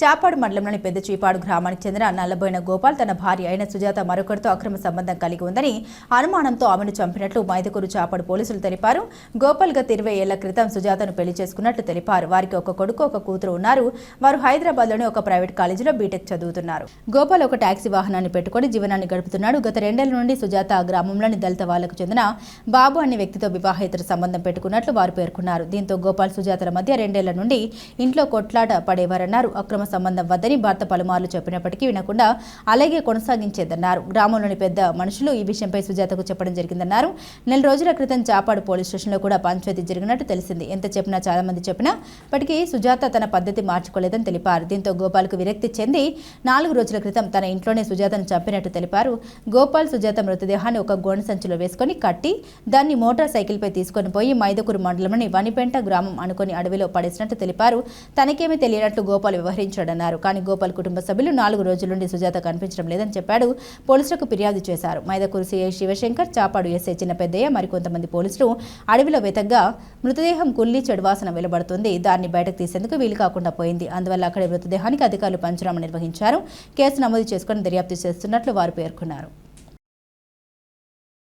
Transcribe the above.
చాపాడు మండలంలోని పెద్ద చీపాడు గ్రామానికి చెందిన నల్లబోయిన గోపాల్ తన భార్య అయిన సుజాత మరొకరితో అక్రమ సంబంధం కలిగి ఉందని అనుమానంతో ఆమెను చంపినట్లు మైదుకూరు చాపాడు పోలీసులు తెలిపారు. గోపాల్ గత ఇరవై ఏళ్ళ క్రితం సుజాతను పెళ్ళి చేసుకున్నట్లు తెలిపారు. వారికి ఒక కొడుకు ఒక కూతురు ఉన్నారు. వారు హైదరాబాద్లోని ఒక ప్రైవేట్ కాలేజీలో బీటెక్ చదువుతున్నారు. గోపాల్ ఒక టాక్సీ వాహనాన్ని పెట్టుకుని జీవనాన్ని గడుపుతున్నాడు. గత రెండేళ్ళ నుండి సుజాత ఆ గ్రామంలోని దళిత వాళ్ళకు చెందిన బాబు అనే వ్యక్తితో వివాహేతర సంబంధం పెట్టుకున్నట్లు వారు పేర్కొన్నారు. దీంతో గోపాల్ సుజాతల మధ్య రెండేళ్ళ నుండి ఇంట్లో కొట్లాట పడేవారన్నారు. అక్రమ సంబంధం వద్దని భర్త పలుమార్లు చెప్పినప్పటికీ వినకుండా అలాగే కొనసాగించేదన్నారు. గ్రామంలోని పెద్ద మనుషులు ఈ విషయంపై సుజాతకు చెప్పడం జరిగిందన్నారు. నెల రోజుల క్రితం చాపాడు పోలీస్ స్టేషన్లో కూడా పంచాయతీ జరిగినట్టు తెలిసింది. ఎంత చెప్పినా చాలా మంది చెప్పినా ఇప్పటికీ సుజాత తన పద్ధతి మార్చుకోలేదని తెలిపారు. దీంతో గోపాల్కు విరక్తి చెంది నాలుగు రోజుల క్రితం తన ఇంట్లోనే సుజాతను చంపినట్టు తెలిపారు. గోపాల్ సుజాత మృతదేహాన్ని ఒక గోనె సంచిలో వేసుకొని కట్టి దాన్ని మోటార్ సైకిల్పై తీసుకొని పోయి మైదకూరు మండలంలోని వనిపెంట గ్రామం అనుకొని అడవిలో పడేసినట్టు తెలిపారు. తనకేమీ తెలియనట్లు గోపాల్ వ్యవహరించారు వ్యవహరించాడన్నారు కానీ గోపాల్ కుటుంబ సభ్యులు నాలుగు రోజుల నుండి సుజాత కనిపించడం లేదని చెప్పాడు. పోలీసులకు ఫిర్యాదు చేశారు. మైదకూరు సీఐ శివశంకర్ చాపాడు ఎస్ఐ చిన్న పెద్దయ్య మరికొంతమంది పోలీసులు అడవిలో వెతగ్గా మృతదేహం కుల్లి చెడువాసన వెలువడుతుంది. దాన్ని బయటకు తీసేందుకు వీలు కాకుండా పోయింది. అందువల్ల అక్కడి మృతదేహానికి అధికారులు పంచనామా నిర్వహించారు. కేసు నమోదు చేసుకుని దర్యాప్తు చేస్తున్నట్లు వారు పేర్కొన్నారు.